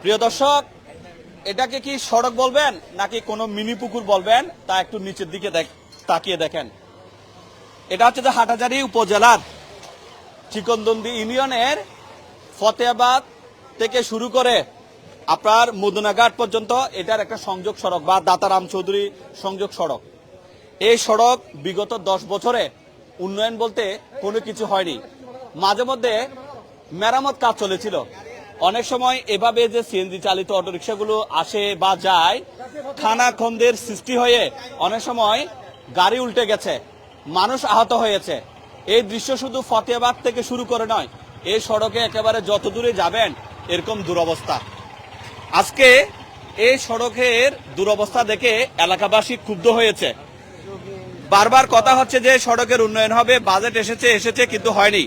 প্রিয় দর্শক, এটাকে কি সড়ক বলবেন নাকি কোনো মিনি পুকুর বলবেন? তা একটু নিচের দিকে তাকিয়ে দেখেন। এটা হচ্ছে যে হাটাজারি উপজেলার চিকনদন্দি ইউনিয়নের ফতেহাবাদ থেকে শুরু করে আপনার মদুনাঘাট পর্যন্ত এটার একটা সংযোগ সড়ক বা দাতারাম চৌধুরী সংযোগ সড়ক। এই সড়ক বিগত দশ বছরে উন্নয়ন বলতে কোনো কিছু হয়নি। মাঝে মধ্যে মেরামত কাজ চলেছিল। অনেক সময় এভাবে যে সিএনজি চালিত অটোরিকশাগুলো আসে বা যায়, খানা খন্দের সৃষ্টি হয়ে অনেক সময় গাড়ি উল্টে গেছে, মানুষ আহত হয়েছে। এই দৃশ্য শুধু ফতেহাবাদ থেকে শুরু করে নয়, এই সড়কে একেবারে যত দূরে যাবেন, এরকম দুরবস্থা। আজকে এই সড়কের দুরবস্থা দেখে এলাকাবাসী ক্ষুব্ধ হয়েছে। বারবার কথা হচ্ছে যে সড়কের উন্নয়ন হবে, বাজেট এসেছে এসেছে, কিন্তু হয়নি।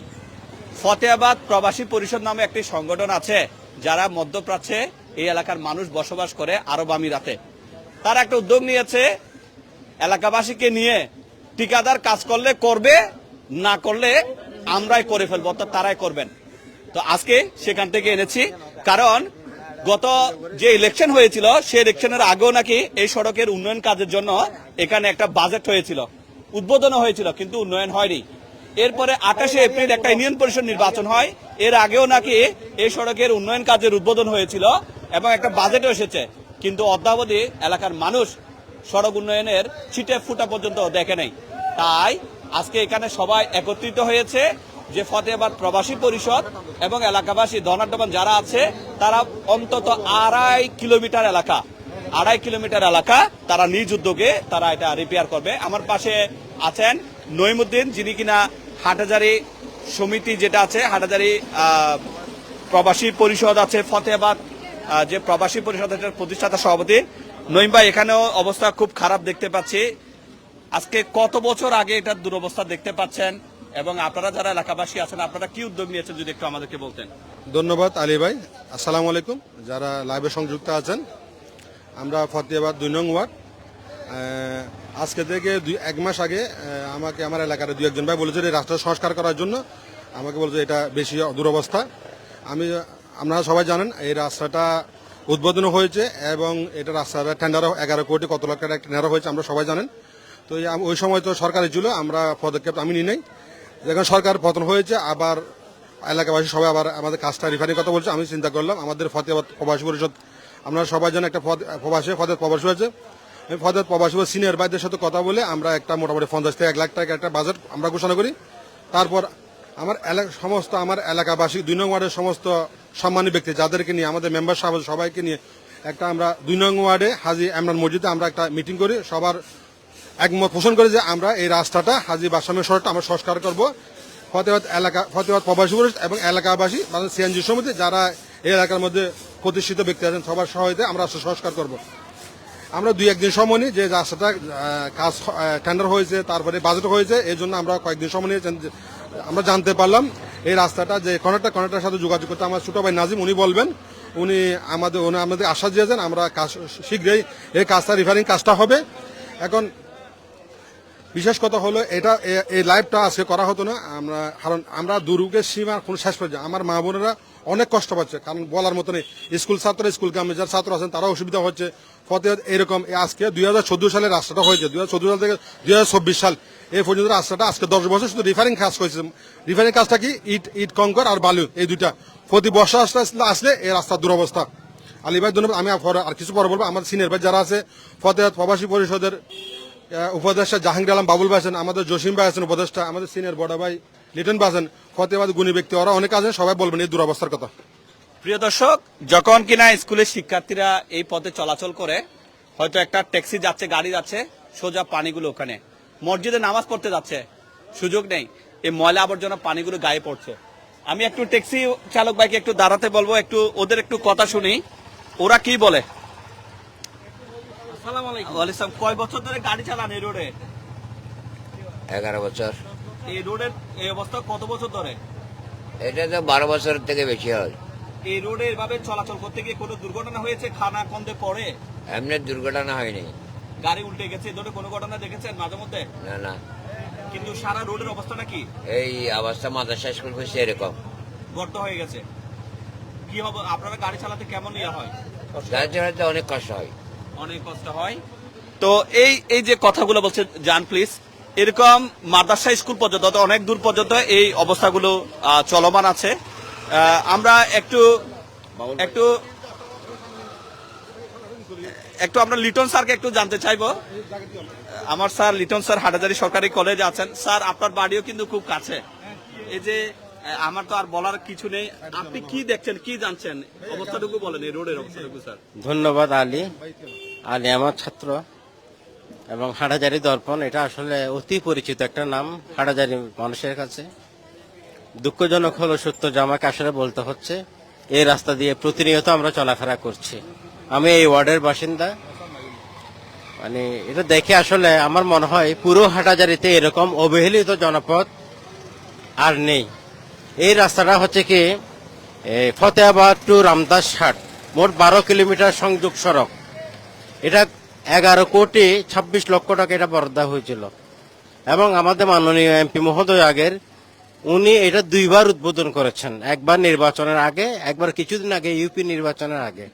ফতেহাবাদ প্রবাসী পরিষদ নামে একটি সংগঠন আছে, যারা মধ্যপ্রাচ্যে এই এলাকার মানুষ বসবাস করে আরব আমিরাতে। তারা একটা উদ্যোগ নিয়েছে, এলাকাবাসীকে নিয়ে ঠিকাদার কাজ করলে করবে, না করলে আমরাই করে ফেলব, অর্থাৎ তারাই করবেন। তো আজকে সেখান থেকে এনেছি, কারণ গত যে ইলেকশন হয়েছিল সেই ইলেকশনের আগেও নাকি এই সড়কের উন্নয়ন কাজের জন্য এখানে একটা বাজেট হয়েছিল। উদ্বোধন হয়েছিল, কিন্তু উন্নয়ন হয়নি। এরপরে আঠাশে এপ্রিল একটা ইউনিয়ন পরিষদ নির্বাচন হয়। এর আগেও নাকি এই সড়কের উন্নয়ন কাজের উদ্বোধন হয়েছিল এবং একটা বাজেটও এসেছে। কিন্তু অদ্যাবধি এলাকার মানুষ সড়ক উন্নয়নের ছিটে ফুটা পর্যন্ত দেখে নেই। তাই আজকে এখানে সবাই একত্রিত হয়েছে যে ফতেহাবাদ প্রবাসী পরিষদ এবং এলাকাবাসী ধনাঢ্যবান যারা আছে, তারা অন্তত আড়াই কিলোমিটার এলাকা, আড়াই কিলোমিটার এলাকা তারা নিজ উদ্যোগে তারা এটা রিপেয়ার করবে। আমার পাশে আছেন নইমুদ্দিন যিনি কিনা হাটাজারি সমিতি যেটা আছে হাটাজারি প্রবাসী পরিষদ আছে, ফতেহাবাদ যে প্রবাসী পরিষদ প্রতিষ্ঠাতা সভাপতি। নইম ভাই, এখানেও অবস্থা খুব খারাপ দেখতে পাচ্ছি। আজকে কত বছর আগে এটার দুরবস্থা দেখতে পাচ্ছেন? এবং আপনারা যারা এলাকাবাসী আছেন, আপনারা কি উদ্যোগ নিয়েছেন, যদি একটু আমাদেরকে বলতেন? ধন্যবাদ আলী ভাই। আসসালামু আলাইকুম। যারা লাইভে সংযুক্ত আছেন, আমরা ফতেহাবাদ দুই নং ওয়ার্ড আজকে থেকে দুই এক মাস আগে আমাকে আমার এলাকার দু একজন ভাই বলেছে এই রাস্তা সংস্কার করার জন্য। আমাকে বলছে এটা বেশি দুরবস্থা। আমি, আপনারা সবাই জানেন, এই রাস্তাটা উদ্বোধন হয়েছে এবং এটা রাস্তাটা টেন্ডারও এগারো কোটি, কত লাখ টাকা টেন্ডার হয়েছে, আমরা সবাই জানেন। তো ওই সময় তো সরকারি ছিল, আমরা পদক্ষেপ আমি নিই নাই। যখন সরকার পতন হয়েছে, আবার এলাকাবাসী সবাই আবার আমাদের কাজটা রিফারিং কথা বলছে, আমি চিন্তা করলাম, আমাদের ফতেহাবাদ প্রবাসী পরিষদ, আপনারা সবাই জানেন একটা প্রবাসী ফতেদ প্রবাসী হয়েছে। ফতেদ প্রবাসী সিনিয়র ভাইদের সাথে কথা বলে আমরা একটা মোটামুটি পঞ্চাশ থেকে এক লাখ টাকা একটা বাজেট আমরা ঘোষণা করি। তারপর আমার এলাকা, সমস্ত আমার এলাকাবাসী, দুই নং ওয়ার্ডের সমস্ত সম্মানী ব্যক্তি যাদেরকে নিয়ে, আমাদের মেম্বার সাহেব, সবাইকে নিয়ে একটা আমরা দুই নং ওয়ার্ডে হাজি এমরান মসজিদে আমরা একটা মিটিং করি। সবার একমত পোষণ করে যে আমরা এই রাস্তাটা হাজি বাসামের সড়কটা আমরা সংস্কার করব। ফতেহাবাদ এলাকা ফতেহাবাদ প্রবাসী পরিষদ এবং এলাকাবাসী মানে সিএনজি সমিতি, যারা এই এলাকার মধ্যে প্রতিষ্ঠিত ব্যক্তি আছেন, সবার সহায়তায় আমরা সংস্কার করব। আমরা দুই একদিন সময় নিই যে রাস্তাটা কাজ টেন্ডার হয়েছে, তারপরে বাজেট হয়েছে, এই জন্য আমরা কয়েকদিন সময় নিয়ে আমরা জানতে পারলাম। এই রাস্তাটা যে কনেক্টর কনেক্টরের সাথে যোগাযোগ করতে আমার ছোট ভাই নাজিম, উনি বলবেন, উনি আমাদের উনি আমাদের আশ্বাস দিয়েছেন, আমরা কাজ শীঘ্রই এই কাজটা রিফারিং কাজটা হবে। এখন বিশেষ কথা হলো, এটা এই লাইভটা আজকে করা হতো না, আমরা, কারণ আমরা দুর্গের সীমার কোনো শেষ পর্যায়ে, আমার মা বোনেরা অনেক কষ্ট পাচ্ছে, কারণ বলার মতো নেই। স্কুল ছাত্র, স্কুল গ্রামে যারা ছাত্র আছেন তারা অসুবিধা হচ্ছে ফতে এরকম আজকে দুই হাজার চোদ্দ সালে রাস্তাটা হয়েছে। দুই হাজার চোদ্দ সাল থেকে দুই হাজার চব্বিশ সাল এই পর্যন্ত রাস্তাটা আজকে দশ বছর শুধু রিফারিং কাজ করেছে রিফারিং কাজটা কি? ইট ইট, কঙ্কর আর বালু, এই দুইটা। প্রতি বর্ষা আসলে আসলে এই রাস্তার দুরবস্থা। আলী ভাই, ধন্যবাদ। আমি আর কিছু পরে বলব। আমার সিনিয়র ভাই যারা আছে ফতেহাত প্রবাসী পরিষদের উপদেষ্টা জাহাঙ্গীর আলম বাবুল ভাই আছেন, আমাদের জসিম ভাই আছেন উপদেষ্টা, আমাদের সিনিয়র বড় ভাই লিটন ভাই আছেন ফতেহাবাদ গুণী ব্যক্তি, ওরা অনেক আছেন, সবাই বলবেন এই দুরবস্থার কথা। প্রিয় দর্শক যখন কিনা স্কুলের শিক্ষার্থীরা এই পথে চলাচল করে হয়তো একটা ট্যাক্সি যাচ্ছে গাড়ি যাচ্ছে সোজা পানিগুলো ওখানে। মসজিদে নামাজ পড়তে যাচ্ছে সুযোগ নেই। এই ময়লা আবর্জনা পানিগুলো গায়ে পড়ছে। আমি একটু ট্যাক্সি চালক ভাইকে একটু দাঁড়াতে বলব একটু ওদের একটু কথা শুনি। ওরা কি বলে? আসসালামু আলাইকুম। কয় বছর ধরে গাড়ি চালান এই রোডে? এগারো বছর। এই রোডের এই অবস্থা কত বছর ধরে? এটা তো বারো বছর থেকে বেশি হয়। এই রোডে এভাবে চলাচল করতে গিয়ে কোনো দুর্ঘটনা হয়েছে? খানা কন্দে পড়ে? এমনি দুর্ঘটনা হয়নি। গাড়ি উল্টে গেছে ধরনের কোনো ঘটনা দেখেছেন মাঝে মধ্যে? না না। কিন্তু সারা রোডের অবস্থাটা কি? এই অবস্থা মাদ্রাসা স্কুল হয়েছে এরকম। গর্ত হয়ে গেছে। কি হবে? আপনারা গাড়ি চালাতে কেমন ইয়ে হয়? গাড়ি চালাতে অনেক কষ্ট হয়। অনেক কষ্ট হয়। তো এই এই যে কথাগুলো বলছে জান প্লিজ। এরকম মাদ্রাসা স্কুল পর্যন্ত অনেক দূর পর্যন্ত এই অবস্থাগুলো চলমান আছে। আমরা একটু একটু একটু আমরা লিটন স্যারকে একটু জানতে চাইব। আমার স্যার, লিটন স্যার হাটাজারি সরকারি কলেজ আছেন। স্যার, আপনার বাড়িও কিন্তু খুব কাছে। এই যে আমার তো আর বলার কিছু নেই। আপনি কি দেখছেন, কি জানছেন? অবস্থাটুকু বলেন, এই রোডের অবস্থাটুকু, স্যার। ধন্যবাদ, আলী। আলী আমার ছাত্র এবং হাটাজারি দর্পণ। এটা আসলে অতি পরিচিত একটা নাম, হাটাজারি মানুষের কাছে। দুঃখজনক হলো সত্য যে আমাকে আসলে বলতে হচ্ছে, এই রাস্তা দিয়ে প্রতিনিয়ত আমরা চলাফেরা করছি। আমি এই ওয়ার্ডের বাসিন্দা। মানে এটা দেখে আসলে আমার মনে হয় পুরো হাটাজারিতে এরকম অবহেলিত জনপদ আর নেই। এই রাস্তাটা হচ্ছে কি ফতেহাবাদ টু রামদাস হাট, মোট বারো কিলোমিটার সংযোগ সড়ক। এটা এগারো কোটি ছাব্বিশ লক্ষ টাকা এটা বরাদ্দ হয়েছিল। এবং আমাদের মাননীয় এমপি মহোদয় আগের উনি এটা দুইবার উদ্বোধন করেছেন। একবার নির্বাচনের আগে, একবার কিছুদিন আগে, ইউপি নির্বাচনের আগে।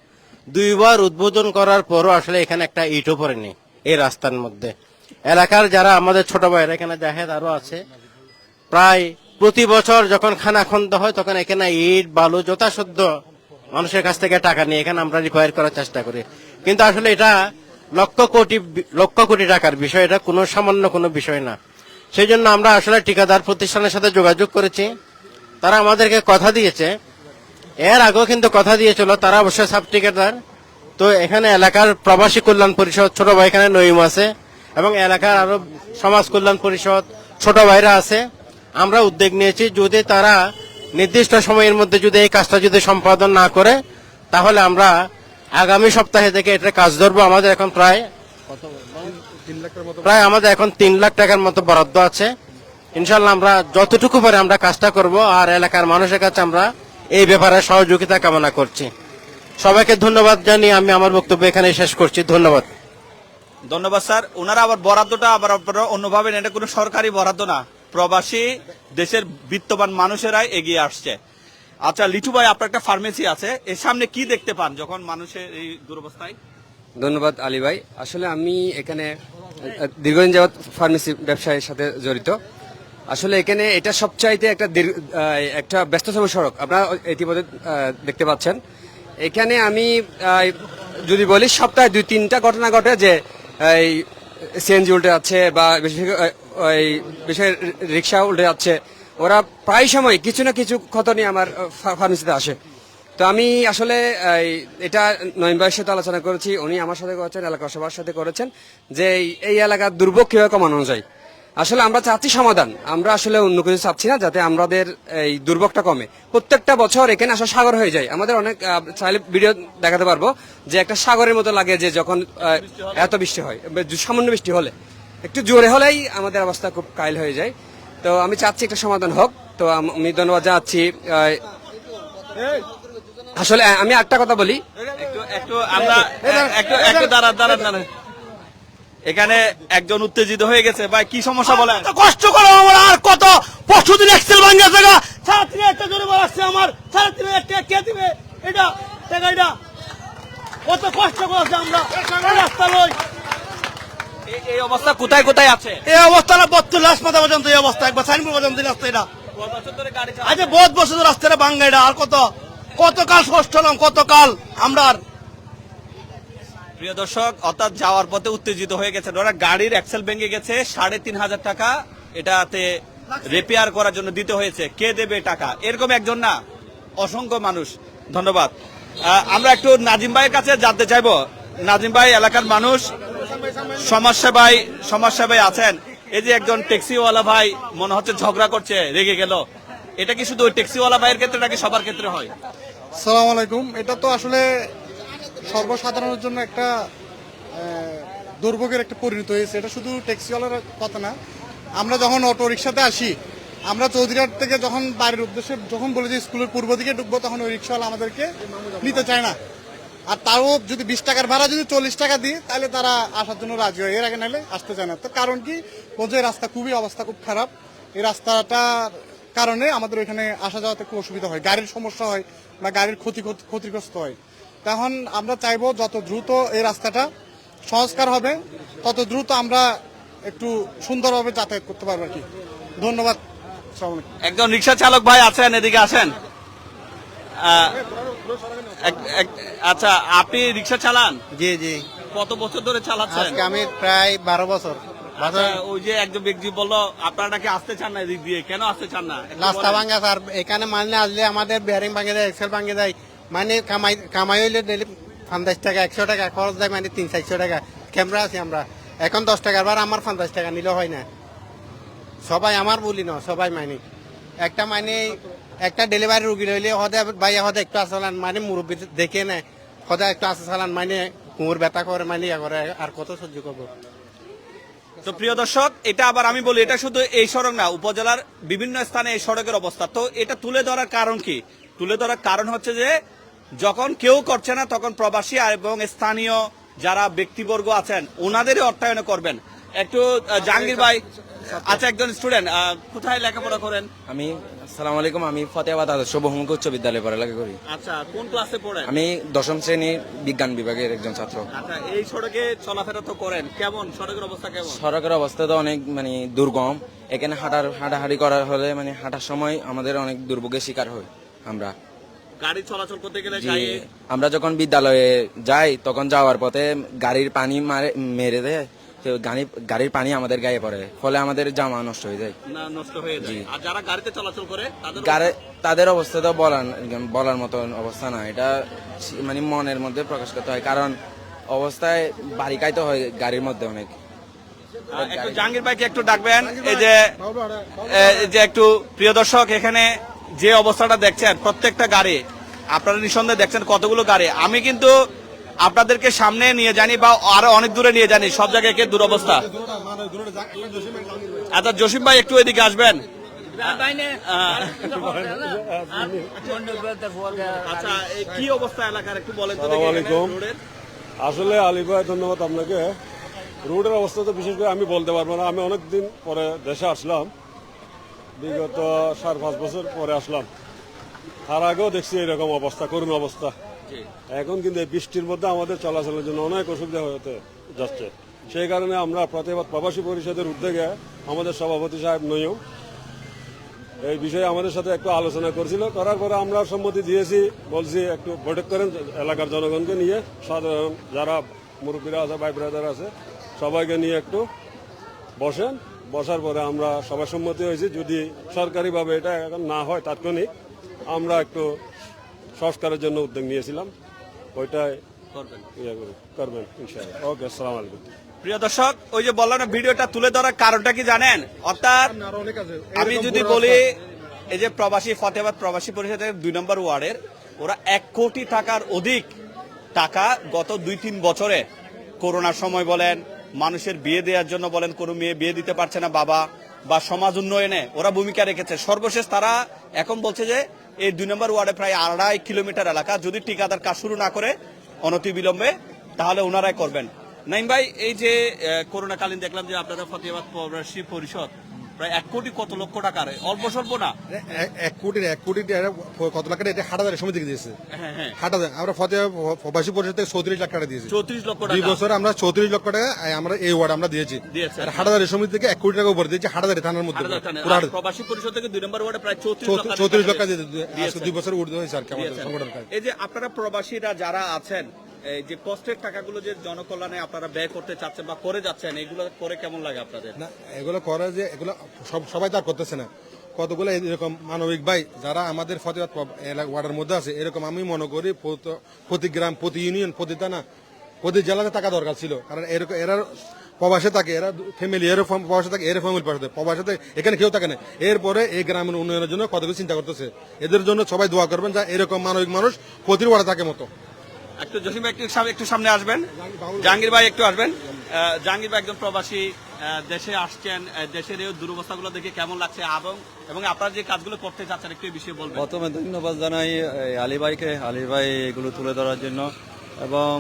দুইবার উদ্বোধন করার পরও আসলে এখানে একটা ইটও পড়েনি এই রাস্তার মধ্যে। এলাকার যারা আমাদের ছোট ভাইয়েরা এখানে জাহেদ আরও আছে, প্রায় প্রতি বছর যখন খানা খন্দ হয়, তখন এখানে ইট, বালু যথাসাধ্য মানুষের কাছ থেকে টাকা নিয়ে এখানে আমরা রিকোয়ার করার চেষ্টা করি। কিন্তু আসলে এটা লক্ষ কোটি লক্ষ কোটি টাকার বিষয়, এটা কোনো সামান্য কোনো বিষয় না। সেই জন্য আমরা আসলে ঠিকাদার প্রতিষ্ঠানের সাথে যোগাযোগ করেছি। তারা আমাদেরকে কথা দিয়েছে। এর আগেও কিন্তু কথা দিয়েছিল, তারা অবশ্যই সাব ঠিকাদার। তো এখানে এলাকার প্রবাসী কল্যাণ পরিষদ, ছোট ভাই এখানে নইম আছে এবং এলাকার আরও সমাজ কল্যাণ পরিষদ, ছোট ভাইরা আছে। আমরা উদ্যোগ নিয়েছি, যদি তারা নির্দিষ্ট সময়ের মধ্যে যদি এই কাজটা যদি সম্পাদন না করে, তাহলে আমরা আগামী সপ্তাহে থেকে এটা কাজ ধরবো। আমাদের এখন প্রায় প্রায় আমাদের এখন তিন লাখ টাকার মতো বরাদ্দ আছে। ইনশাল্লাহ আমরা যতটুকু পারে আমরা কাজটা করব আর এলাকার মানুষের কাছে আমরা এই ব্যাপারে সহযোগিতা কামনা করছি। সবাইকে ধন্যবাদ জানিয়ে আমি আমার বক্তব্য এখানে শেষ করছি। ধন্যবাদ। ধন্যবাদ স্যার। ওনারা আবার বরাদ্দটা আবার আপনারা অন্যভাবে এটা কোনো সরকারি বরাদ্দ না। প্রবাসী দেশের বিত্তবান মানুষেরাই এগিয়ে আসছে। আচ্ছা লিটু ভাই আপনার একটা ফার্মেসি আছে। এর সামনে কি দেখতে পান যখন মানুষের এই দুরবস্থায়? ধন্যবাদ আলী ভাই। আসলে আমি এখানে দীর্ঘদিন যাবৎ ফার্মেসি ব্যবসায়ের সাথে জড়িত। আসলে এখানে এটা সবচাইতে একটা একটা ব্যস্ততম সড়ক। আপনারা ইতিমধ্যে দেখতে পাচ্ছেন। এখানে আমি যদি বলি সপ্তাহে দুই তিনটা ঘটনা ঘটে যে, এই সিএনজি উল্টে যাচ্ছে বা ওই বেশি রিক্সা উল্টে যাচ্ছে। ওরা প্রায় সময় কিছু না কিছু ক্ষত নিয়ে আমার ফার্মেসিতে আসে। তো আমি আসলে এটা নয়ন ভাইয়ের সাথে আলোচনা করেছি। উনি আমার সাথে করেছেন, এলাকার সবার সাথে করেছেন, যে এই- এলাকার দুর্ভোগ কীভাবে কমানো যায়। আসলে আমরা চাচ্ছি সমাধান। আমরা আসলে অন্য কিছু চাচ্ছি না, যাতে আমাদের এই দুর্ভোগটা কমে। প্রত্যেকটা বছর এখানে আসলে সাগর হয়ে যায়। আমাদের অনেক চাইলে ভিডিও দেখাতে পারব, যে একটা সাগরের মতো লাগে যে যখন এত বৃষ্টি হয় সামান্য বৃষ্টি হলে। একটু জোরে হলেই আমাদের অবস্থা খুব কাইল হয়ে যায়। তো আমি চাচ্ছি একটা সমাধান হোক। তো আম- ধন্যবাদ জানাচ্ছি আসলে আমি একটা কথা বলি। একটু একটু আমরা একটু একটু দাঁড়ান। দাঁড়ান দাঁড়ান এখানে একজন উত্তেজিত হয়ে গেছে। ভাই কি সমস্যা বলে কষ্ট করো আমার আর কত পরশু দিন এক্সেল ভাঙ্গা জায়গা। সাড়ে তিন টাকা জরিমানা আসছে আমার সাড়ে তিন টাকা কে দিবে? এটা টাকা এটা। কত কষ্ট করেছে আমরা। রাস্তা লই। এই- এই অবস্থা কোথায় কোথায় আছে? এই অবস্থা না বত্তর লাশ মাথা পর্যন্ত এই অবস্থা। একবার সাইনপুর পর্যন্ত রাস্তা এটা? আজ বহুত বছর রাস্তাটা ভাঙ্গা এটা আর কত? কতকাল কষ্ট হলাম কতকাল আমরা প্রিয় দর্শক, অর্থাৎ যাওয়ার পথে উত্তেজিত হয়ে গেছে ওরা। গাড়ির অ্যাক্সেল ভেঙে গেছে, সাড়ে তিন হাজার টাকা এটাতে রিপেয়ার করার জন্য দিতে হয়েছে। কে দেবে টাকা? এরকম একজন না, অসংখ্য মানুষ। ধন্যবাদ। আমরা একটু নাজিম ভাইয়ের কাছে জানতে চাইব। নাজিম ভাই, এলাকার মানুষ, সমাজসেবায় সমাজসেবায় আছেন। এই যে একজন ট্যাক্সিওয়ালা ভাই, মনে হচ্ছে ঝগড়া করছে, রেগে গেল। এটা কি শুধু ওই ট্যাক্সিওয়ালা ভাইয়ের ক্ষেত্রে নাকি সবার ক্ষেত্রে হয়? সালাম আলাইকুম। এটা তো আসলে সর্বসাধারণের জন্য একটা দুর্ভোগের একটা পরিণত হয়েছে। এটা শুধু ট্যাক্সিওয়ালার কথা না। আমরা যখন অটো রিক্সাতে আসি, আমরা চৌধুরীহাট থেকে যখন বাড়ির উদ্দেশ্যে যখন বলে যে স্কুলের পূর্ব দিকে ঢুকবো, তখন ওই রিক্সাওয়ালা আমাদেরকে নিতে চায় না। আর তাও যদি বিশ টাকার ভাড়া যদি চল্লিশ টাকা দিই, তাহলে তারা আসার জন্য রাজি হয়। এর আগে নাহলে আসতে চায় না। তো কারণ কি? বলছে রাস্তা খুবই অবস্থা খুব খারাপ। এই রাস্তাটা কারণে আমাদের ওইখানে আসা যাওয়াতে খুব অসুবিধা হয়। গাড়ির সমস্যা হয় বা গাড়ির ক্ষতি ক্ষতিগ্রস্ত হয়। তখন আমরা চাইব যত দ্রুত এই রাস্তাটা সংস্কার হবে তত দ্রুত আমরা একটু সুন্দরভাবে যাতায়াত করতে পারব আর কি। ধন্যবাদ। একজন রিক্সা চালক ভাই আছেন এদিকে আসেন। এক- এক- আচ্ছা আপনি রিক্সা চালান? জি জি। কত বছর ধরে চালাচ্ছেন? আজকে আমি প্রায় বারো বছর। ওই যে একজন ব্যক্তি বলল আপনারা নাকি আসতে চান না এদিক দিয়ে? কেন আসতে চান না? রাস্তা স্যার। এখানে মানলে আসলে আমাদের বেয়ারিং ভাঙে যায় এক্সেল ভাঙে যায়। মানে কামাই কামাই হইলে ডেলি পঞ্চাশ টাকা একশো টাকা খরচ যায় মানে তিন চারশো টাকা। ক্যামেরা আছি আমরা। এখন দশ টাকার বার আমার পঞ্চাশ টাকা নিলে হয় না। সবাই আমার বলি না সবাই মানি একটা মানে একটা ডেলিভারি রুগী হইলে হদে ভাইয়া হদে একটু আসালান মানে মুরব্বী দেখে নেয়। হদে একটু চালান মানে কুমুর ব্যথা করে মানে ইয়া করে আর কত সহ্য করব? তো প্রিয় দর্শক, এটা আবার আমি বলি, এটা শুধু এই সড়ক না, উপজেলার বিভিন্ন স্থানে এই সড়কের অবস্থা। তো এটা তুলে ধরার কারণ কি? তুলে ধরার কারণ হচ্ছে যে, যখন কেউ করছে না, তখন প্রবাসী এবং স্থানীয় যারা ব্যক্তিবর্গ আছেন, ওনাদেরই অর্থায়নে করবেন। একটু জাহাঙ্গীর ভাই। আচ্ছা একজন স্টুডেন্ট কোথায় লেখাপড়া করেন? আমি আসসালামু আলাইকুম আমি ফতেহাবাদ আদর্শ বহুমুখী উচ্চ বিদ্যালয়ে পড়ালেখা করি। আচ্ছা কোন ক্লাসে পড়েন? আমি দশম শ্রেণির বিজ্ঞান বিভাগের একজন ছাত্র। আচ্ছা এই সড়কে চলাফেরা তো করেন। কেমন? সড়কের অবস্থা কেমন? সড়কের অবস্থা তো অনেক মানে দুর্গম। এখানে হাঁটার হাঁটাহাঁটি করার হলে মানে হাঁটার সময় আমাদের অনেক দুর্ভোগের শিকার হই আমরা। গাড়ি চলাচল করতে গেলে আমরা যখন বিদ্যালয়ে যাই তখন যাওয়ার পথে গাড়ির পানি মারে মেরে দেয়। তো গাড়ি গাড়ির পানি আমাদের গায়ে পড়ে। ফলে আমাদের জামা নষ্ট হয়ে যায়। না নষ্ট হয়ে যায়। আর যারা গাড়িতে চলাচল করে তাদের গাড়ি তাদের অবস্থা তো বলার বলার মতো অবস্থা না। এটা মানে মনের মধ্যে প্রকাশ করতে হয়। কারণ অবস্থায় বাড়ি খাইতে হয় গাড়ির মধ্যে অনেক। একটু জাহাঙ্গীর ভাইকে একটু ডাকবেন। এই যে এই যে একটু প্রিয় দর্শক এখানে যে অবস্থাটা দেখছেন প্রত্যেকটা গাড়ি আপনারা নিঃসন্দেহে দেখছেন কতগুলো গাড়ি। আমি কিন্তু আপনাদেরকে সামনে নিয়ে জানি বা আরও অনেক দূরে নিয়ে জানি সব জায়গায় কে দুরবস্থা? আচ্ছা জসিম ভাই একটু এদিকে আসবেন। আচ্ছা কি অবস্থা এলাকার একটু বলেন। আসলে আলী ভাই ধন্যবাদ আপনাকে। রোডের অবস্থা তো বিশেষ করে আমি বলতে পারব না। আমি অনেকদিন পরে দেশে আসলাম। বিগত চার পাঁচ বছর পরে আসলাম। তার আগেও দেখছি এরকম অবস্থা করুণ অবস্থা। এখন কিন্তু এই বৃষ্টির মধ্যে আমাদের চলাচলের জন্য অনেক অসুবিধা হতে যাচ্ছে। সেই কারণে আমরা প্রতিবাদ প্রবাসী পরিষদের উদ্যোগে আমাদের সভাপতি সাহেব নয়ম এই বিষয়ে আমাদের সাথে একটু আলোচনা করছিল। করার পরে আমরা সম্মতি দিয়েছি, বলছি একটু বৈঠক করেন এলাকার জনগণকে নিয়ে, সাধারণ যারা মুরব্বীরা আছে, ভাই ব্রাদার আছে, সবাইকে নিয়ে একটু বসেন। বসার পরে আমরা সবাই সম্মতি হয়েছি। যদি সরকারিভাবে এটা এখন না হয় তাৎক্ষণিক, আমরা একটু সংস্কারের জন্য উদ্যোগ নিয়েছিলাম। ওইটাই করবেন। ইয়ে করবেন ইনশাআল্লাহ। ওকে আসসালামু আলাইকুম। প্রিয় দর্শক ওই যে বললাম ভিডিওটা তুলে ধরার কারণটা কি জানেন? অর্থাৎ আমি যদি বলি এই যে প্রবাসী ফতেহাবাদ প্রবাসী পরিষদের দুই নম্বর ওয়ার্ডের ওরা এক কোটি টাকার অধিক টাকা গত দুই তিন বছরে করোনার সময় বলেন মানুষের বিয়ে দেওয়ার জন্য বলেন কোনো মেয়ে বিয়ে দিতে পারছে না বাবা বা সমাজ উন্নয়নে ওরা ভূমিকা রেখেছে। সর্বশেষ তারা এখন বলছে যে এই দুই নম্বর ওয়ার্ডে প্রায় আড়াই কিলোমিটার এলাকা। যদি টিকাদার কাজ শুরু না করে অনতি বিলম্বে, তাহলে ওনারাই করবেন। নাইম ভাই, এই যে করোনা করোনাকালীন দেখলাম যে আপনারা ফতেহাবাদ প্রবাসী পরিষদ প্রায় এক কোটি কত লক্ষ টাকার? অল্প স্বল্প না? এক- এক কোটির এক কোটি কত লাখ টাকা? এটা হাট হাজার সমিতিকে দিয়েছে। হ্যাঁ হ্যাঁ। হাট হাজার। আমরা ফতে প্রবাসী পরিষদ থেকে চৌত্রিশ লাখ টাকা দিয়েছি। চৌত্রিশ লক্ষ দুই টাকা বছর আমরা চৌত্রিশ লক্ষ টাকা আমরা এই ওয়ার্ড আমরা দিয়েছি। আর হাট হাজার সমিতি থেকে এক কোটি টাকা উপরে দিয়েছি হাট হাজার থানার মধ্যে। হাট- প্রবাসী পরিষদ থেকে দুই নম্বর ওয়ার্ডে প্রায় চৌত্রিশ লক্ষ চৌত্রিশ লক্ষ টাকা দিয়ে দিয়ে- আজকে দিয়েছেন। দুই বছর উর্ধ হয়েছে আর কি আমাদের কাজ। এই যে আপনারা প্রবাসীরা যারা আছেন যে কষ্টের টাকাগুলো যে জনকল্যাণে আপনারা ব্যয় করতে চাচ্ছেন বা করে যাচ্ছেন, এগুলো করে কেমন লাগে আপনাদের? না, এগুলো করে যে, এগুলো সব, সবাই তার করতেছে না। কতগুলো এরকম মানবিক ভাই যারা আমাদের ফতেহাত এলাকা ওয়ার্ডের মধ্যে আছে, এরকম আমি মনে করি প্রত- গ্রাম, প্রতি ইউনিয়ন, প্রতি থানা, প্রতি জেলাতে টাকা দরকার ছিল। কারণ এরকম এরা প্রবাসে থাকে, এরা ফ্যামিলি এর প্রবাসে থাকে, এর ফ্যামিলি পাশে প্রবাসে থাকে, এখানে কেউ থাকে না। এরপরে এই গ্রামের উন্নয়নের জন্য কতগুলো চিন্তা করতেছে। এদের জন্য সবাই দোয়া করবেন যা এরকম মানবিক মানুষ প্রতি ওয়ার্ডে থাকে মতো। একটু জসিম ভাই, একটু একটু সামনে আসবেন। জাহাঙ্গীর ভাই একটু আসবেন। জাহাঙ্গীর ভাই একজন প্রবাসী দেশে আসছেন দেশের এই দুরবস্থাগুলো দেখে কেমন লাগছে এবং এবং আপনারা যে কাজগুলো করতে চাচ্ছেন, একটু বিষয়ে বলবেন। প্রথমে ধন্যবাদ জানাই আলী ভাইকে, আলী ভাই এগুলো তুলে ধরার জন্য। এবং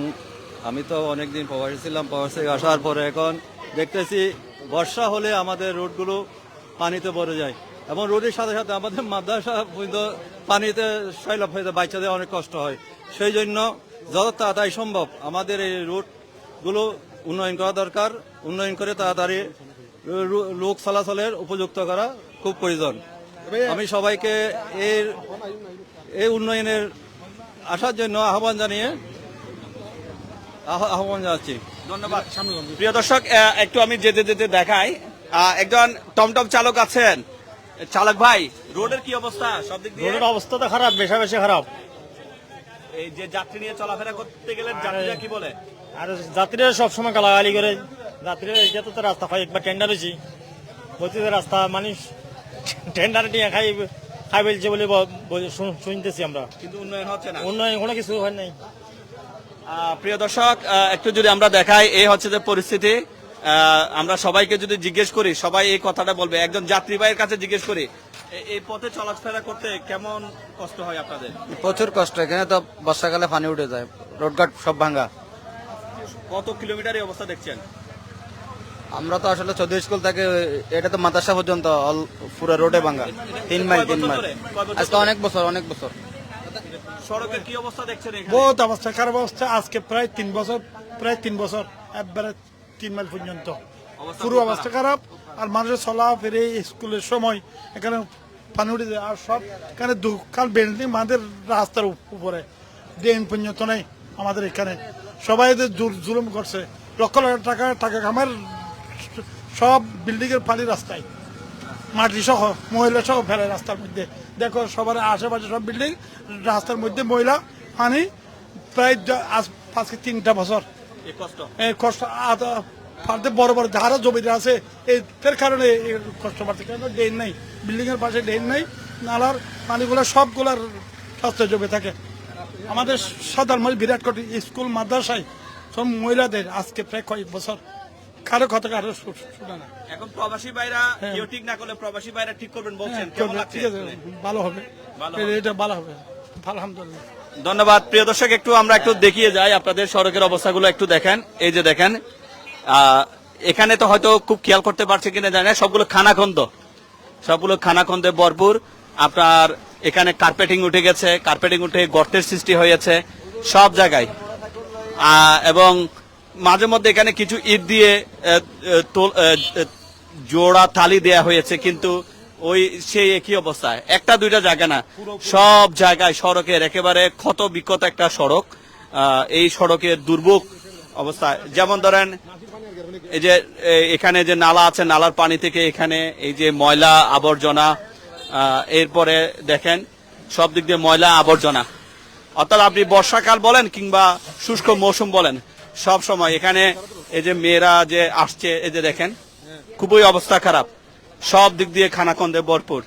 আমি তো অনেকদিন প্রবাসী ছিলাম, প্রবাসী আসার পরে এখন দেখতেছি, বর্ষা হলে আমাদের রোডগুলো পানিতে ভরে যায়। এবং রোডের সাথে সাথে আমাদের মাদ্রাসা পানিতে সৈলাভ হয়ে যায় বাচ্চাদের অনেক কষ্ট হয়। সেই জন্য যত তাড়াতাড়ি সম্ভব আমাদের এই রোডগুলো উন্নয়ন করা দরকার। উন্নয়ন করে তাড়াতাড়ি লোক চলাচলের উপযুক্ত করা খুব প্রয়োজন। আমি সবাইকে এর এই উন্নয়নের আসার জন্য আহ্বান জানিয়ে আহ্বান জানাচ্ছি। ধন্যবাদ। প্রিয় দর্শক একটু আমি যেতে যেতে দেখাই। একজন টমটম চালক আছেন। চালক ভাই রোডের কি অবস্থা? সব দিক দিয়ে? রোডের অবস্থা তো খারাপ বেশা বেশি খারাপ। এই যে যাত্রী নিয়ে চলাফেরা করতে গেলে যাত্রীরা কি বলে? আর যাত্রীরা সবসময় গালাগালি করে। যাত্রীরা এটা তো রাস্তা হয় একবার টেন্ডার হয়েছি। বলছি রাস্তা মানুষ টেন্ডার নিয়ে খাই খাই বলছে বলে শুনতেছি আমরা। কিন্তু উন্নয়ন হচ্ছে না। উন্নয়ন কোনো কিছু হয় নাই। প্রিয় দর্শক একটু যদি আমরা দেখাই এই হচ্ছে যে পরিস্থিতি। আমরা সবাইকে যদি জিজ্ঞেস করি সবাই এই কথাটা বলবে। একজন যাত্রী ভাইয়ের কাছে জিজ্ঞেস করি এই পথে চলাফেরা করতে কেমন কষ্ট হয় আপনাদের? প্রচুর কষ্ট এখানে তো বর্ষাকালে পানি উঠে যায় রোডঘাট সব ভাঙা। কত কিলোমিটার এই অবস্থা দেখছেন? আমরা তো আসলে চৌধুরী স্কুল থেকে এটা তো মাদ্রাসা পর্যন্ত অল পুরো রোডে ভাঙা তিন মাইল তিন মাইল। আজকে অনেক বছর অনেক বছর। সড়কের কি অবস্থা দেখছেন বহুত অবস্থা খারাপ অবস্থা আজকে প্রায় তিন বছর প্রায় তিন বছর একবারে তিন মাইল পর্যন্ত। অবস্থা পুরো অবস্থা খারাপ। আর মানুষের চলা ফিরে স্কুলের সময় এখানে পানি উঠে যায় আর সব এখানে দোকান বিল্ডিং আমাদের রাস্তার উপ- উপরে। ড্রেন পর্যন্ত নেই আমাদের এখানে। সবাই এদের জুলুম করছে লক্ষ লক্ষ টাকা টাকা কামার সব বিল্ডিং এর পানি রাস্তায়। মাটি সহ মহিলা সহ ফেলে রাস্তার মধ্যে। দেখো সবার আশেপাশে সব বিল্ডিং রাস্তার মধ্যে মহিলা পানি প্রায় আজ আজকে তিনটা বছর। কষ্ট? আদা- বড় বড় যারা জমিতে আছে এর কারণে কষ্ট বাড়ছে কেন ড্রেন নেই। বিল্ডিং এর পাশে ড্রেন নেই নালার পানিগুলো সবগুলার রাস্তায় জমে থাকে। আমাদের সাধারণ মানুষ বিরাট কোটি স্কুল মাদ্রাসায় সব মহিলাদের আজকে প্রায় কয়েক বছর। কারও কথা কারও শোনা না। এখন প্রবাসী ভাইরা কেউ ঠিক না করলে প্রবাসী ভাইরা ঠিক করবেন বলছেন হ্যাঁ, কেমন ঠিক আছে ভালো হবে। এটা ভালো হবে। আলহামদুলিল্লাহ। ধন্যবাদ। প্রিয় দর্শক একটু আমরা একটু দেখিয়ে যাই। আপনাদের সড়কের অবস্থাগুলো একটু দেখেন। এই যে দেখেন এখানে তো হয়তো খুব খেয়াল করতে পারছে কিনা জানি না, সবগুলো খানাখন্দ। সবগুলো খানাখন্দে ভরপুর। আপনার এখানে কার্পেটিং উঠে গেছে। কার্পেটিং উঠে গর্তের সৃষ্টি হয়েছে সব জায়গায়। এবং মাঝে মধ্যে এখানে কিছু ইট দিয়ে জোড়া তালি দেয়া হয়েছে কিন্তু ওই সেই একই অবস্থায় একটা দুইটা জায়গা না। সব জায়গায় সড়কের একেবারে ক্ষত বিক্ষত একটা সড়ক। এই সড়কের দুর্ভোগ অবস্থা। যেমন ধরেন এই যে এখানে যে নালা আছে, নালার পানি থেকে এখানে এই যে ময়লা আবর্জনা এরপরে দেখেন সব দিক দিয়ে ময়লা আবর্জনা। অর্থাৎ আপনি বর্ষাকাল বলেন কিংবা শুষ্ক মৌসুম বলেন, সব সময় এখানে এই যে মেয়েরা যে আসছে, এই যে দেখেন, খুবই অবস্থা খারাপ। সব দিক দিয়ে খানাখন্দে ভরপুর।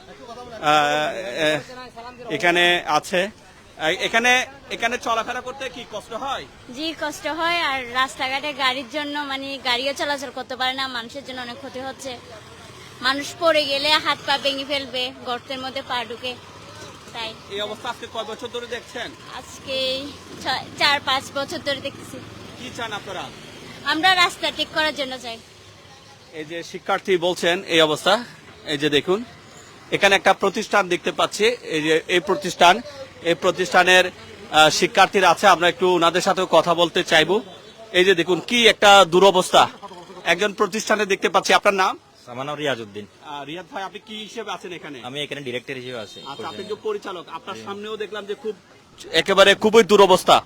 এখানে আছে এখানে এখানে চলাফেরা করতে কি কষ্ট হয়? জি কষ্ট হয় আর রাস্তাঘাটে গাড়ির জন্য মানে গাড়িও চলাচল করতে পারে না মানুষের জন্য অনেক ক্ষতি হচ্ছে। মানুষ পড়ে গেলে হাত পা ভেঙে ফেলবে গর্তের মধ্যে পা ঢুকে তাই। এই অবস্থা আজকে কয় বছর ধরে দেখছেন? আজকে চার পাঁচ বছর ধরে দেখতেছি। কি চান আপনারা? আমরা রাস্তা ঠিক করার জন্য চাই। এই যে শিক্ষার্থী বলছেন এই অবস্থা এই যে দেখুন এখানে একটা প্রতিষ্ঠান দেখতে পাচ্ছি এই যে এই প্রতিষ্ঠান এই প্রতিষ্ঠানের শিক্ষার্থীরা আছে আমরা একটু ওনাদের সাথেও কথা বলতে চাইব। এই যে দেখুন কি একটা দুরবস্থা। একজন প্রতিষ্ঠানে দেখতে পাচ্ছি আপনার নাম? আমার নাম রিয়াজউদ্দিন। রিয়াদ ভাই আপনি কি হিসেবে আছেন এখানে? আমি এখানে ডিরেক্টর হিসেবে আছি আচ্ছা আপনি যে পরিচালক আপনার সামনেও দেখলাম যে খুব একেবারে খুবই দুরবস্থা।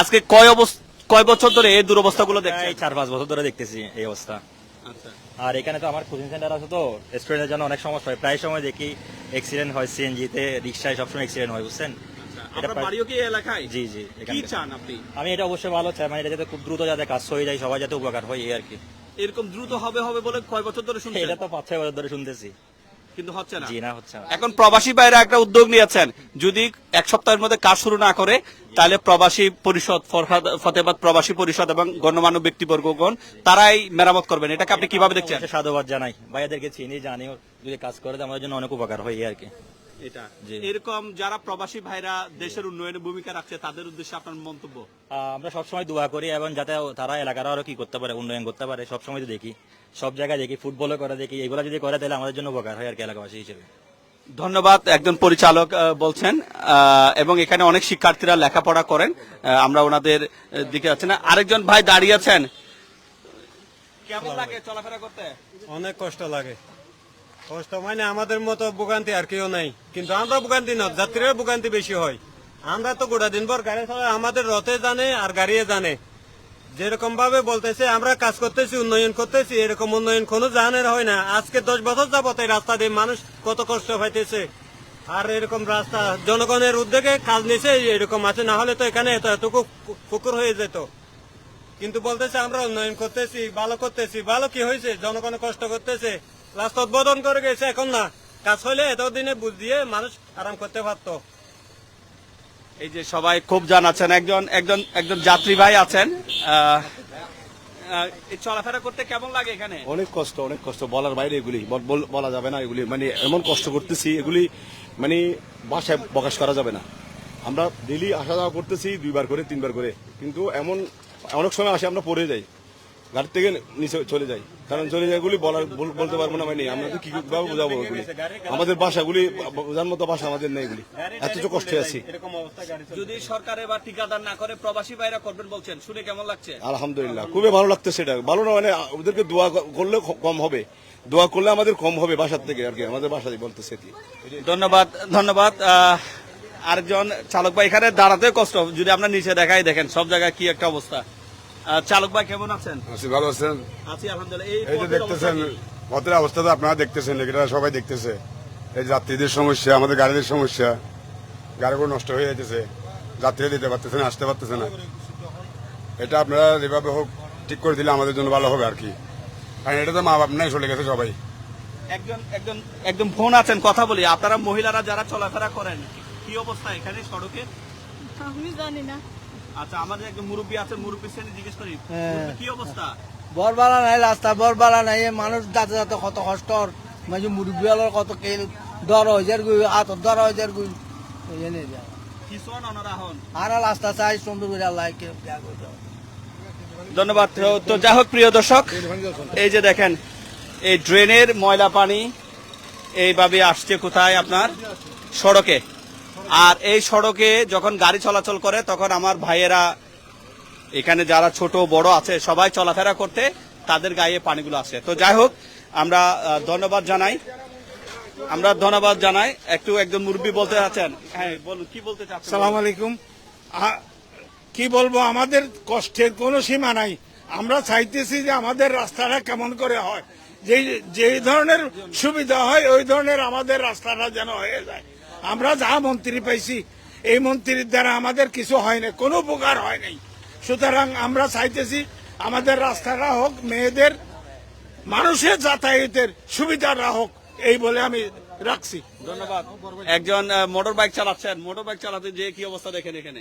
আজকে কয় অবস্থা কয় বছর ধরে এই প্রায় চার পাঁচ বছর ধরে দেখতেছি এই অবস্থা। আচ্ছা। আর এখানে তো আমার কোচিং সেন্টার আছে তো স্টুডেন্টের জন্য অনেক সমস্যা হয়। প্রায় সময় দেখি অ্যাক্সিডেন্ট হয় সিএনজিতে রিক্সায় সবসময় অ্যাক্সিডেন্ট হয় বুঝছেন? এটা বাড়িও কি এলাকায়? জি জি কি চান আপনি? আমি এটা অবশ্যই ভালো চাই মানে এটা যাতে খুব দ্রুত যাতে কাজ হয়ে যায় সবাই যাতে উপকার হয় এই আর কি। এরকম দ্রুত হবে হবে বলে কয় বছর ধরে শুনছেন? এটা তো পাঁচ ছয় বছর ধরে শুনতেছি। কিন্তু হচ্ছে না। জি না হচ্ছে না। এখন প্রবাসী বাইরে একটা উদ্যোগ নিয়েছেন। যদি এক সপ্তাহের মধ্যে কাজ শুরু না করে তাহলে প্রবাসী পরিষদ ফতেবাদ প্রবাসী পরিষদ এবং গণ্যমান্য ব্যক্তিবর্গগণ তারাই মেরামত করবেন। এটাকে আপনি কীভাবে দেখছেন? সাধুবাদ জানাই। ভাইয়াদেরকে চিনি জানি যদি কাজ করে আমাদের জন্য অনেক উপকার হয় আর কি। এটা। এরকম যারা প্রবাসী ভাইরা দেশের উন্নয়নে ভূমিকা রাখছে তাদের উদ্দেশ্যে আপনার মন্তব্য? আমরা সবসময় দোয়া করি এবং যাতে তারা এলাকার আরও কি করতে পারে উন্নয়ন করতে পারে সবসময় তো দেখি। সব জায়গায় দেখি ফুটবলও করে দেখি। এগুলো যদি করে তাহলে আমাদের জন্য উপকার হয় আর কি এলাকাবাসী হিসেবে। ধন্যবাদ একজন পরিচালক বলছেন। আহ, এবং এখানে অনেক শিক্ষার্থীরা লেখাপড়া করেন। আহ, আমরা ওনাদের দিকে যাচ্ছি না। আরেকজন ভাই দাঁড়িয়ে আছেন। কেমন লাগে চলাফেরা করতে? অনেক কষ্ট লাগে। কষ্ট মানে আমাদের মতো ভোগান্তি আর কেউ নাই। কিন্তু আমরা ভোগান্তি না, যাত্রীরা ভোগান্তি বেশি হয়। আমরা তো গোটা দিন ভর গাড়ি চালাই আমাদের রথে জানে আর গাড়িয়ে জানে। যেরকম ভাবে বলতেছে, আমরা কাজ করতেছি, উন্নয়ন করতেছি, এরকম উন্নয়ন কোনো জানের হয় না। আজকে দশ বছর যাবত এই রাস্তা দিয়ে মানুষ কত কষ্ট পাইতেছে। আর এরকম রাস্তা, জনগণের উদ্যোগে কাজ নিছে, এরকম আছে, না হলে তো এখানে এত এতটুকু পুকুর হয়ে যেত। কিন্তু বলতেছে, আমরা উন্নয়ন করতেছি, ভালো করতেছি, ভালো কি হয়েছে? জনগণ কষ্ট করতেছে। রাস্তা উদ্বোধন করে গেছে এখন না। কাজ হলে এতদিনে বুঝ দিয়ে মানুষ আরাম করতে পারতো। এই যে সবাই খুব জানাচ্ছেন একজন একজন একজন যাত্রী ভাই আছেন। আহ, আহ, এই চলাফেরা করতে কেমন লাগে এখানে? অনেক কষ্ট অনেক কষ্ট। বলার বাইরে এগুলি বল- বল- বলা যাবে না এগুলি। মানে এমন কষ্ট করতেছি এগুলি মানে ভাষায় প্রকাশ করা যাবে না। আমরা ডেলি আসা যাওয়া করতেছি দুইবার করে তিনবার করে। কিন্তু এমন অনেক সময় আসে আমরা পড়ে যাই। গাড়ি থেকে নিচে চলে যাই। কারণ চলে যাই এগুলি বলার বলতে পারব না মানে আমরা তো কি ভাবে বোঝাবো আমাদের ভাষাগুলি বোঝার মতো ভাষা আমাদের নেই এগুলি। এত কষ্টে আছি। যদি সরকারে বা ঠিকাদার না করে প্রবাসী ভাইরা করবেন বলছেন শুনে কেমন লাগছে? আলহামদুলিল্লাহ খুবই ভালো লাগছে সেটা। ভালো না মানে ওদেরকে দোয়া করলে কম হবে। দোয়া করলে আমাদের কম হবে বাসার থেকে আর কি আমাদের বাসায় বলতেছে কি ধন্যবাদ ধন্যবাদ। আরেকজন চালক ভাই এখানে দাঁড়াতে কষ্ট যদি আপনার নিচে দেখাই দেখেন সব জায়গায় কি একটা অবস্থা। চালক ভাই কেমন আছেন? ভালো আছেন? আছি আলহামদুলিল্লাহ। এই যে দেখতেছেন? পথের অবস্থা তো আপনারা দেখতেছেন এটা সবাই দেখতেছে। এই যাত্রীদের সমস্যা আমাদের গাড়িদের সমস্যা। গাড়িগুলো নষ্ট হয়ে যাচ্ছে যাত্রীরা দিতে পারতেছে না আসতে পারতেছে না। এটা আপনারা যেভাবে হোক ঠিক করে দিলে আমাদের জন্য ভালো হবে আর কি। কারণ এটা তো মা বাপ নাই চলে গেছে সবাই। একজন একজন একজন ফোন আছেন কথা বলি। আপনারা মহিলারা যারা চলাফেরা করেন কি অবস্থা এখানে সড়কে? আমি জানি না। আচ্ছা আমাদের একজন মুরব্বী আছেন মুরব্বী শ্রেণি জিজ্ঞেস করি হ্যাঁ। কি অবস্থা? বরবালা নাই রাস্তা বরবালা নাই মানুষ যাতে যাতে কত কষ্ট মাঝে মুরব্বী হলোর কত কেল দর হাজার গুই আত দর হাজার গুই এনে যা আর রাস্তা চাই সুন্দর করে আল্লাহ। ধন্যবাদ। তো তো যাই হোক প্রিয় দর্শক এই যে দেখেন এই ড্রেনের ময়লা পানি এইভাবে আসছে কোথায় আপনার? সড়কে। আর এই সড়কে যখন গাড়ি চলাচল করে, তখন আমার ভাইয়েরা, এখানে যারা ছোট, বড় আছে, সবাই চলাফেরা করতে তাদের গায়ে পানিগুলো আসে। তো যাই হোক, আমরা ধন্যবাদ জানাই। আমরা ধন্যবাদ জানাই। একটু একজন মুরব্বী বলতে চাচ্ছেন। হ্যাঁ বলুন, কি বলতে সালাম আলাইকুম। কি বলব, আমাদের কষ্টের কোনো সীমা নাই। আমরা চাইতেছি যে আমাদের রাস্তাটা কেমন করে হয়। যে যে ধরনের সুবিধা হয়, ওই ধরনের আমাদের রাস্তাটা যেন হয়ে যায়। আমরা যা মন্ত্রী পাইছি এই মন্ত্রীর দ্বারা আমাদের কিছু হয় না কোনো উপকার হয় নাই। সুতরাং আমরা চাইতেছি আমাদের রাস্তাটা হোক মেয়েদের মানুষের যাতায়াতের সুবিধাটা হোক এই বলে আমি রাখছি। ধন্যবাদ। একজন মোটর বাইক চালাচ্ছেন। মোটর বাইক চালাতে যে কি অবস্থা দেখেন এখানে?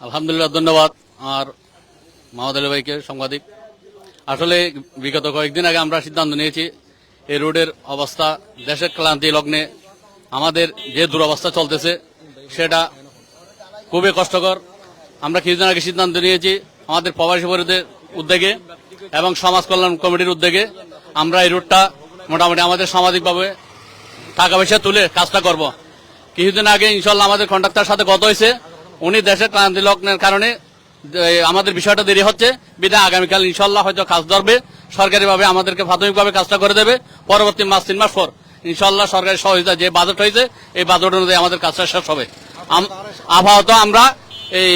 আলহামদুলিল্লাহ ধন্যবাদ। আর মাহমুদ আলী ভাইকে সাংবাদিক। আসলে বিগত কয়েকদিন আগে আমরা সিদ্ধান্ত নিয়েছি এই রোডের অবস্থা দেশের ক্লান্তি লগ্নে আমাদের যে দুরবস্থা চলতেছে, সেটা খুবই কষ্টকর। আমরা কিছুদিন আগে সিদ্ধান্ত নিয়েছি, আমাদের প্রবাসী পরিদের উদ্যোগে এবং সমাজ কল্যাণ কমিটির উদ্যোগে আমরা এই রোডটা মোটামুটি আমাদের সামাজিকভাবে টাকা পয়সা তুলে কাজটা করব। কিছুদিন আগে ইনশাল্লাহ আমাদের কন্ট্রাক্টর সাথে গত হয়েছে, উনি দেশের ক্লান্তি লগ্নের কারণে আমাদের বিষয়টা দেরি হচ্ছে। বিধায় আগামীকাল ইনশাল্লাহ হয়তো কাজ ধরবে, সরকারিভাবে আমাদেরকে প্রাথমিকভাবে কাজটা করে দেবে, পরবর্তী মাস, তিন মাস পর। ইনশাল্লাহ সরকারের সহযোগিতা যে বাজেট হয়েছে, এই বাজেট অনুযায়ী আমাদের কাজটা শেষ হবে। আপাতত আমরা এই,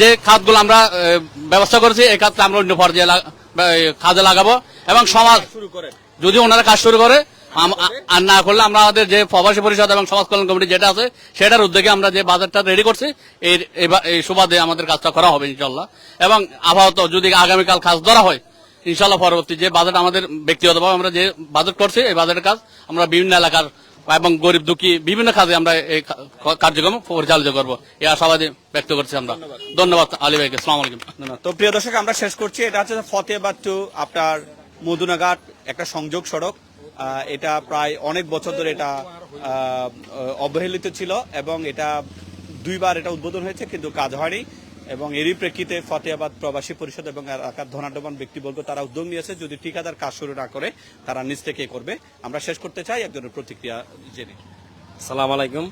যে খাতগুলো আমরা ব্যবস্থা করেছি, এই খাতটা আমরা অন্য পর্যায়ে কাজে লাগাবো এবং সমাজ যদি ওনারা কাজ শুরু করে আর না করলে আমরা আমাদের যে প্রবাসী পরিষদ এবং সমাজ কল্যাণ কমিটি যেটা আছে, সেটার উদ্যোগে আমরা যে বাজারটা রেডি করছি এই সুবাদে আমাদের কাজটা করা হবে ইনশাল্লাহ এবং আপাতত যদি আগামীকাল কাজ ধরা হয় ইনশাল্লাহ পরবর্তী যে বাজেট আমাদের ব্যক্তিগতভাবে আমরা যে বাজেট করছি এই বাজেটের কাজ আমরা বিভিন্ন এলাকার এবং গরিব দুঃখী বিভিন্ন কাজে আমরা এই কার্যক্রম পরিচালিত করব। এই আশাবাদী ব্যক্ত করছি আমরা। ধন্যবাদ। আলী ভাইকে। সালাম আলাইকুম। তো প্রিয় দর্শক আমরা শেষ করছি। এটা হচ্ছে ফতেহাবাদ টু আপনার মধুনাঘাট একটা সংযোগ সড়ক। আহ, এটা প্রায় অনেক বছর ধরে এটা আহ, অবহেলিত ছিল এবং এটা দুইবার এটা উদ্বোধন হয়েছে কিন্তু কাজ হয়নি। এবং এরই প্রেক্ষিতে ফতেহাবাদ প্রবাসী পরিষদ এবং এলাকার ধনাঢ্যবান ব্যক্তিবর্গ তারা উদ্যোগ নিয়েছে, যদি ঠিকাদার কাজ শুরু না করে, তারা নিজ থেকে করবে। আমরা শেষ করতে চাই, একজনের প্রতিক্রিয়া জেনে। সালাম আলাইকুম।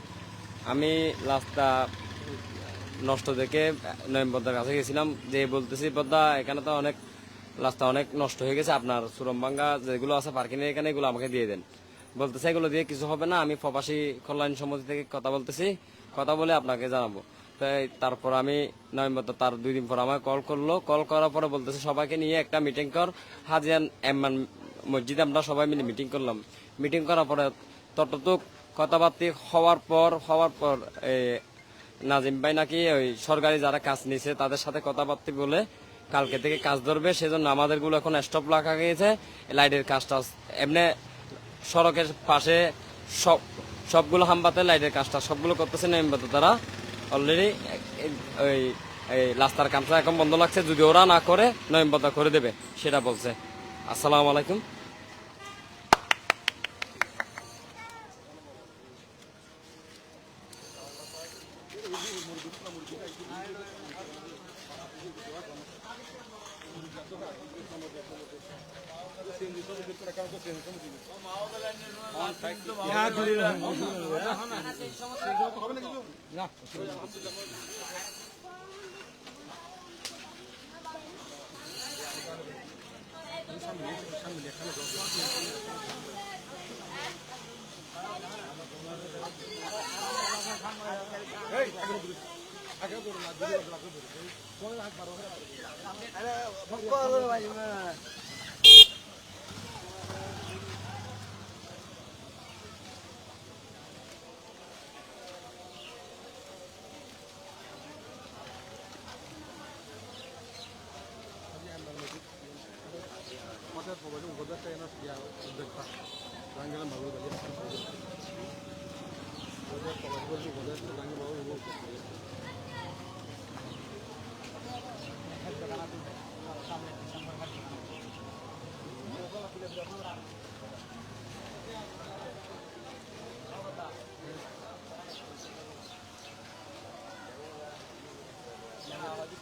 আমি রাস্তা নষ্ট দেখে নয়ন পদ্মার কাছে গেছিলাম, যে বলতেছি, পদ্মা, এখানে তো অনেক রাস্তা অনেক নষ্ট হয়ে গেছে, আপনার সুরমবাঙ্গা যেগুলো আছে পার্কিং এখানে এগুলো আমাকে দিয়ে দেন। বলতেছে, এগুলো দিয়ে কিছু হবে না, আমি প্রবাসী কল্যাণ সমিতি থেকে কথা বলতেছি, কথা বলে আপনাকে জানাব। তাই তারপর আমি নভেম্বর তার দুই দিন পর আমাকে কল করল। কল করার পরে বলতেছে, সবাইকে নিয়ে একটা মিটিং কর। হাজিয়ান এমান মসজিদে আমরা সবাই মিলে মিটিং করলাম। মিটিং করার পরে ততটুক কথাবার্তা হওয়ার পর হওয়ার পর নাজিম ভাই নাকি ওই সরকারি যারা কাজ নিছে, তাদের সাথে কথাবার্তা বলে কালকে থেকে কাজ ধরবে। সেজন্য আমাদেরগুলো এখন স্টপ রাখা গিয়েছে। লাইটের কাজটা এমনি সড়কের পাশে সব সবগুলো হামবাতে লাইটের কাজটা সবগুলো করতেছে নেমবাতে তারা। অলরেডি ওই, এই রাস্তার কামটা এখন বন্ধ লাগছে। যদি ওরা না করে নভেম্বরটা করে দেবে, সেটা বলছে। আসসালামু আলাইকুম। আমাদের